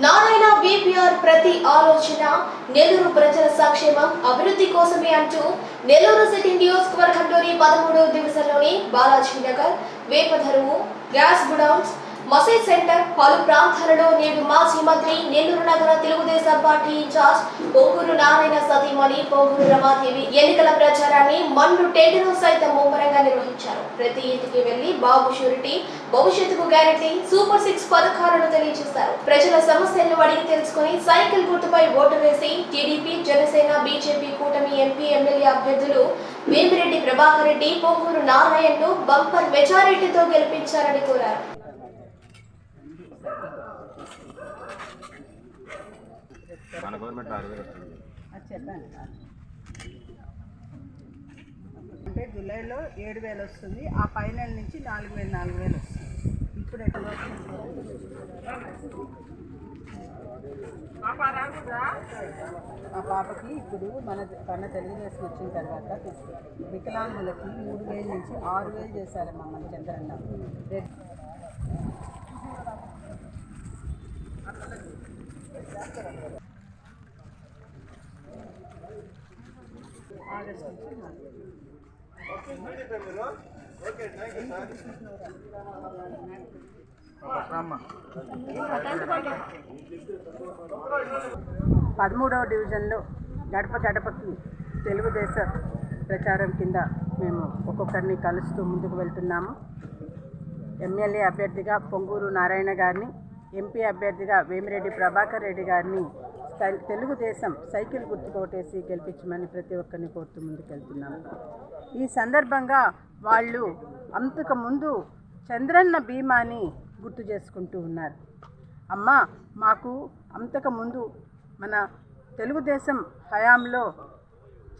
Narayana VPR ప్రతి ఆలోచన నెల్లూరు ప్రజల సంక్షేమం అభివృద్ధి కోసమే అంటూ నెల్లూరు సిటీ నియోజకవర్గంలోని పదమూడవ డివిజన్లోని బాలాజీ నగర్ వేపధరువు గ్యాస్ గుడౌన్స్ మసీద్ సెంటర్ పలు ప్రాంతాలలో నేడు మాజీ మంత్రి నెల్లూరు నగర తెలుగుదేశం పార్టీ ఇన్ఛార్జ్ పొంగూరు నారాయణ సతీమణి పొంగూరు రమాదేవి ఎన్నికల ప్రచారాన్ని మన్ను టేటలో సైతం ముమ్మరంగా నిర్వహించారు. ప్రతి ఇంటికి వెళ్ళి బాబు షూరిటీ భవిష్యత్తుకు గ్యారెంటీ సూపర్ సిక్స్ పథకాలను తెలియజేశారు. ప్రజల సమస్యలను అడిగి తెలుసుకుని సైకిల్ గుర్తుపై ఓటు వేసి టీడీపీ జనసేన బీజేపీ కూటమి ఎంపీ ఎమ్మెల్యే అభ్యర్థులు వేమిరెడ్డి ప్రభాకర్ రెడ్డి పొంగూరు నారాయణను బంపర్ మెజారిటీతో గెలిపించారని కోరారు. మన గవర్నమెంట్ ఆరు వేలు వస్తుంది. అంటే జూలైలో ఏడు వేలు వస్తుంది ఆ పై నెల నుంచి నాలుగు వేలు నాలుగు వేలు వస్తుంది. ఇప్పుడు ఎట్లా ఆ పాపకి ఇప్పుడు మన మన తెలుగుదేశం వచ్చిన తర్వాత వికలాంగులకి మూడు వేలు నుంచి ఆరు వేలు చేశారు మన చంద్రన్న. నుంచి పదమూడవ డివిజన్లో గడప గడపకి తెలుగుదేశం ప్రచారం కింద మేము ఒక్కొక్కరిని కలుస్తూ ముందుకు వెళ్తున్నాము. ఎమ్మెల్యే అభ్యర్థిగా పొంగూరు నారాయణ గారిని ఎంపీ అభ్యర్థిగా వేమిరెడ్డి ప్రభాకర్ రెడ్డి గారిని తెలుగుదేశం సైకిల్ గుర్తు కోటేసి గెలిపించమని ప్రతి ఒక్కరిని కోరుతూ ముందుకెళ్తున్నాము ఈ సందర్భంగా వాళ్ళు అంతకు ముందు చంద్రన్న బీమాని గుర్తు చేసుకుంటూ ఉన్నారు. అమ్మ మాకు అంతకు ముందు మన తెలుగుదేశం హయాంలో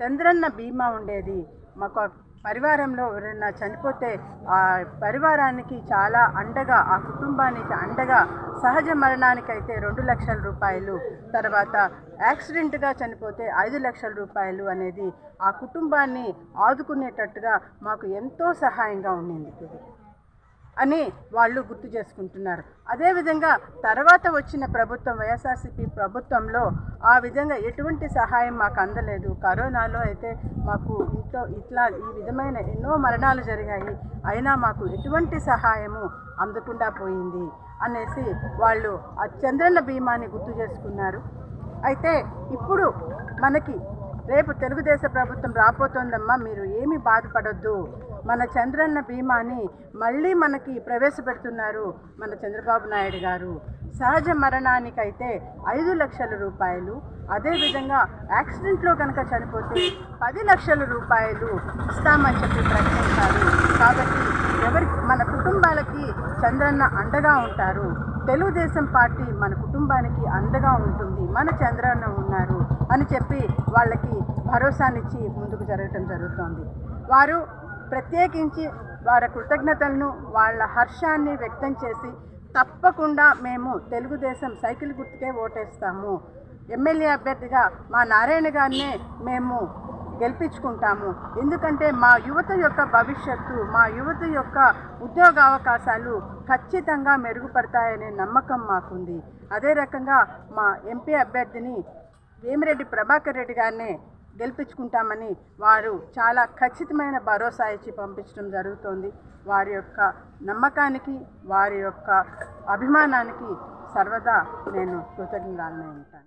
చంద్రన్న బీమా ఉండేది. మాకు పరివారంలో ఎవరైనా చనిపోతే ఆ పరివారానికి చాలా అండగా ఆ కుటుంబానికి అండగా సహజ మరణానికైతే రెండు లక్షల రూపాయలు తర్వాత యాక్సిడెంట్గా చనిపోతే ఐదు లక్షల రూపాయలు అనేది ఆ కుటుంబాన్ని ఆదుకునేటట్టుగా మాకు ఎంతో సహాయంగా ఉండింది. అని వాళ్ళు గుర్తు చేసుకుంటున్నారు. అదేవిధంగా తర్వాత వచ్చిన ప్రభుత్వం వైఎస్ఆర్సీపీ ప్రభుత్వంలో ఆ విధంగా ఎటువంటి సహాయం మాకు అందలేదు. కరోనాలో అయితే మాకు ఇంట్లో ఇట్లా ఈ విధమైన ఎన్నో మరణాలు జరిగాయి. అయినా మాకు ఎటువంటి సహాయము అందకుండా పోయింది అనేసి వాళ్ళు ఆ చంద్రన్న బీమాని గుర్తు చేసుకున్నారు. అయితే ఇప్పుడు మనకి రేపు తెలుగుదేశం ప్రభుత్వం రాబోతోందమ్మా మీరు ఏమీ బాధపడొద్దు. మన చంద్రన్న బీమాని మళ్ళీ మనకి ప్రవేశపెడుతున్నారు మన చంద్రబాబు నాయుడు గారు. సహజ మరణానికైతే ఐదు లక్షల రూపాయలు అదేవిధంగా యాక్సిడెంట్లో కనుక చనిపోతే పది లక్షల రూపాయలు ఇస్తామని చెప్పి ప్రకటించారు. కాబట్టి ఎవరి మన కుటుంబాలకి చంద్రన్న అండగా ఉంటారు. తెలుగుదేశం పార్టీ మన కుటుంబానికి అండగా ఉంటుంది. మన చంద్రన్న ఉన్నారు అని చెప్పి వాళ్ళకి భరోసానిచ్చి ముందుకు జరగటం జరుగుతోంది. వారు ప్రత్యేకించి వారి కృతజ్ఞతలను వాళ్ళ హర్షాన్ని వ్యక్తం చేసి తప్పకుండా మేము తెలుగుదేశం సైకిల్ గుర్తుకే ఓటేస్తాము. ఎమ్మెల్యే అభ్యర్థిగా మా నారాయణ గారినే మేము గెలిపించుకుంటాము. ఎందుకంటే మా యువత యొక్క భవిష్యత్తు మా యువత యొక్క ఉద్యోగ అవకాశాలు ఖచ్చితంగా మెరుగుపడతాయనే నమ్మకం మాకుంది. అదే రకంగా మా ఎంపీ అభ్యర్థిని వేమిరెడ్డి ప్రభాకర్ రెడ్డి గారిని గెలిపించుకుంటామని వారు చాలా ఖచ్చితమైన భరోసా ఇచ్చి పంపించడం జరుగుతోంది. వారి యొక్క నమ్మకానికి వారి యొక్క అభిమానానికి సర్వదా నేను కృతజ్ఞురాలనే ఉంటాను.